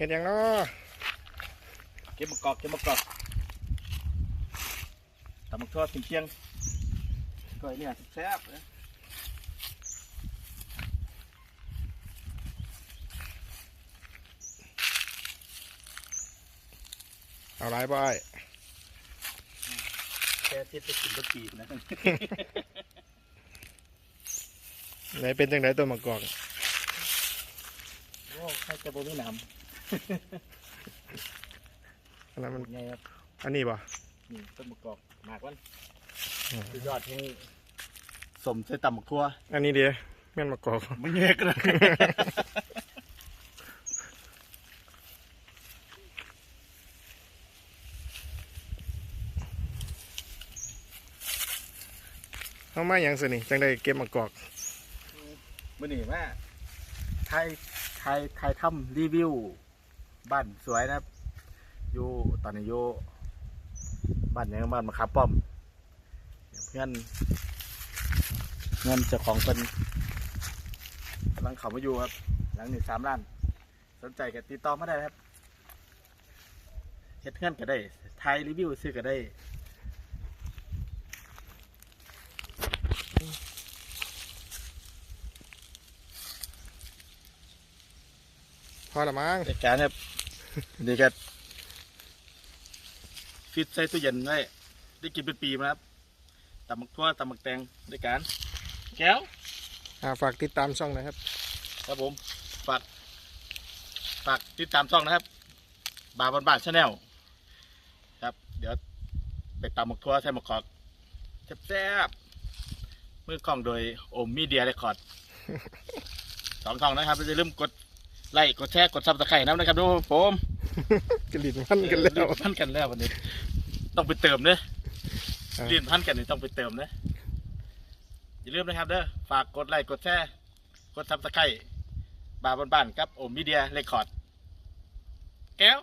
เห็ดหยังเนาะเก็บมะกอกเก็บมะกอกตำมะทอดเชียงๆก้อยเนี่ยแซ่บๆนะเอาไรบ่ไอ้แค่เทียบจะกินรสปีบนะไหนเป็นจังไดตัวมะกอกโอ้ใครจะบ่มีน้ อันนั้นมันำไงครับอันนี้บ่นี่ต้นมะกอกหมากมันอืมสุดยอดที่สมใส่ตำมะทั่วอันนี้เดียวแม่นมะกอกไม่เงยกันเลยเอามาหยังสินี่จังได้เก็บมะกอกมื่อนี้แม่ไทยไทยไทยถ้ำรีวิว บ้านสวยนะครับอยู่ตอนนี้อยู่บ้านยังบ้านมะขามป้อม เพื่อนเงินเจ้าของเป็นกำลังเขามาอยู่ครับ หลังหนึ่งสามล้าน สนใจก็ติดต่อมาได้ครับเฮ็ดเพื่อนก็ได้ไทยรีวิวซื้อก็ได้ พอละมั้งรายการครับนี่ก็ฟิตใส่ตู้เย็นไว้ได้กินเป็นปีมาครับตำมักทั่วตำมักแตงรายการแก้วอ่าฝากติดตามช่องนะครับ ครับผมฝากฝากติดตามช่องนะครับ บาบานบ้านชาแนลครับ เดี๋ยวไปตำมักทั่วใส่มะกอกแซ่บๆมือกล้องโดยโอมมีเดียเรคคอร์ดสองช่องนะครับอย่าลืมกด ไลค์กดแชร์กดซับสไครต์นะครับดูผมกลิ่นมันกันแล้วเรียพันกันแล้ววันนี้ ต้องไปเติมเนอะอ่าเรียนพันกันนี่ต้องไปเติมเนอะอย่าลืมนะครับเด้อฝากกดไลค์กดแชร์กดซับสไครต์บาร์บ้านๆกับโอมมีเดียเรคคอร์ดแก้ว